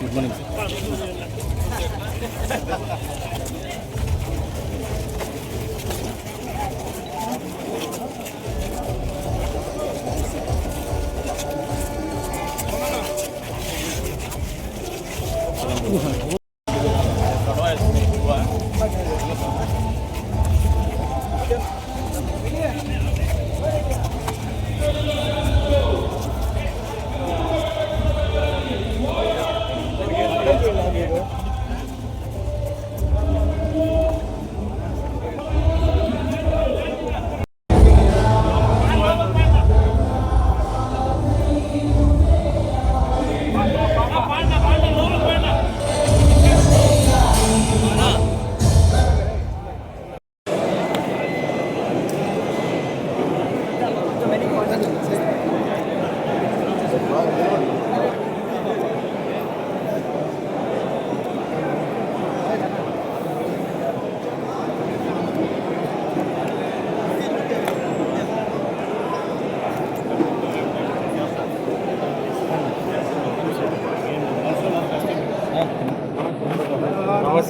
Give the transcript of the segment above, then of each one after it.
Good morning sir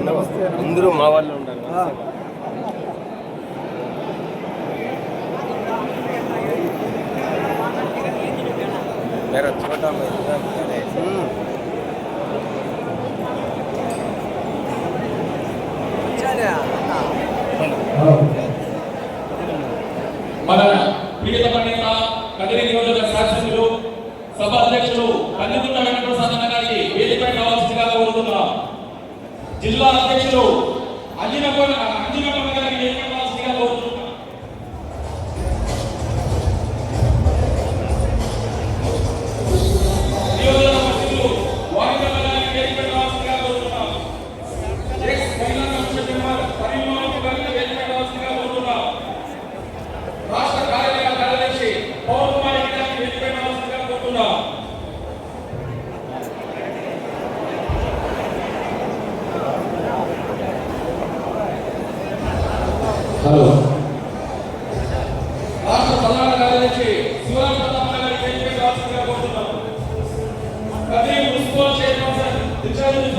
నమస్తే అందరూ మా వాళ్ళు ఉంటారు వేరే చోట Yeah. Іван Return is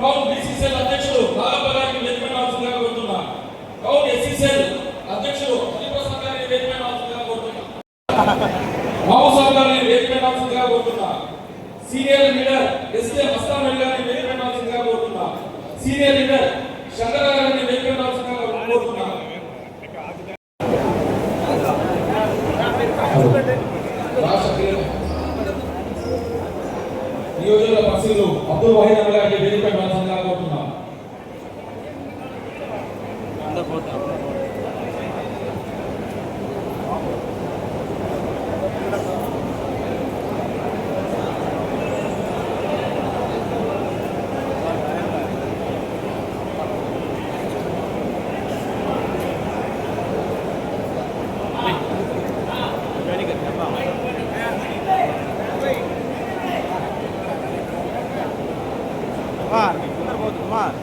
కౌన్ బీసీసీఎల్ అధ్యక్షుడు నాగప్ప గారికి వేదికమైన అవసరంగా కోరుతున్నా. కౌన్ ఎస్సీసీఎల్ అధ్యక్షుడు హరిప్రసాద్ గారిని వేదికమైన అవసరంగా కోరుతున్నా. బాబుసాబ్ గారిని వేదికమైన అవసరంగా కోరుతున్నా. సీనియర్ లీడర్ ఎస్ఏ మస్తాన్ గారిని వేదికమైన అవసరంగా కోరుతున్నా. సీనియర్ లీడర్ శంకర్ గారిని నియోజకవర్గ పరిశీలు అబ్దుల్ వహీద్ అన్న గారికి వేదిక సందర్భంగా కోరుతున్నాం. అందరూ ಕುಮಾರ್ ಕುಮಾರ್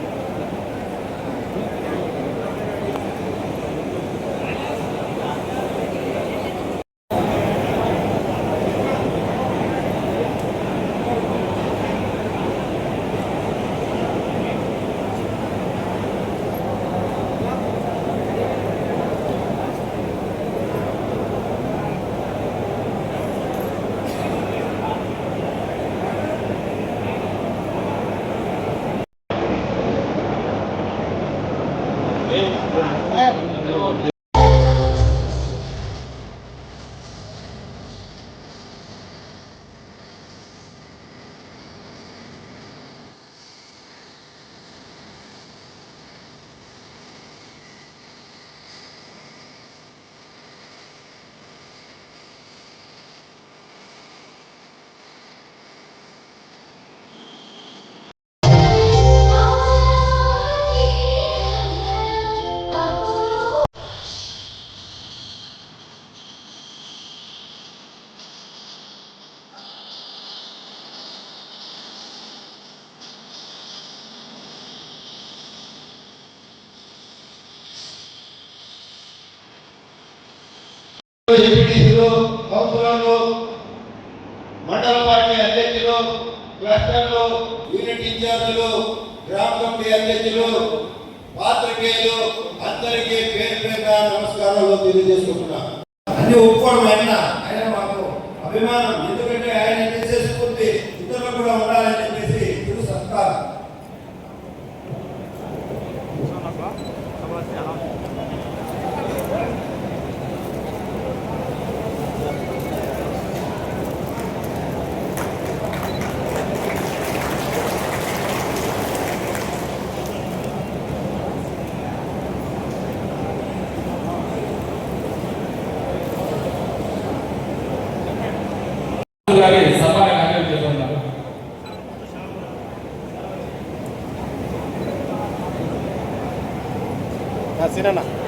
ఎంపీటీసీలు కౌన్సిలర్లు మండల పార్టీ అధ్యక్షులు క్లస్టర్లు యూనిట్ ఇన్ఛార్జీలు గ్రామ కమిటీ అధ్యక్షులు పాత్రికేయులు అందరికీ పేరు పేరుగా నమస్కారాలు తెలియజేసుకుంటున్నా. అన్ని ఒప్పుకోవడం ఆయన ఆయన మాకు అభిమానం. ఎందుకంటే ఆయన చేసే స్ఫూర్తి ఇతరులకు కూడా ఉండాలని Así, nana.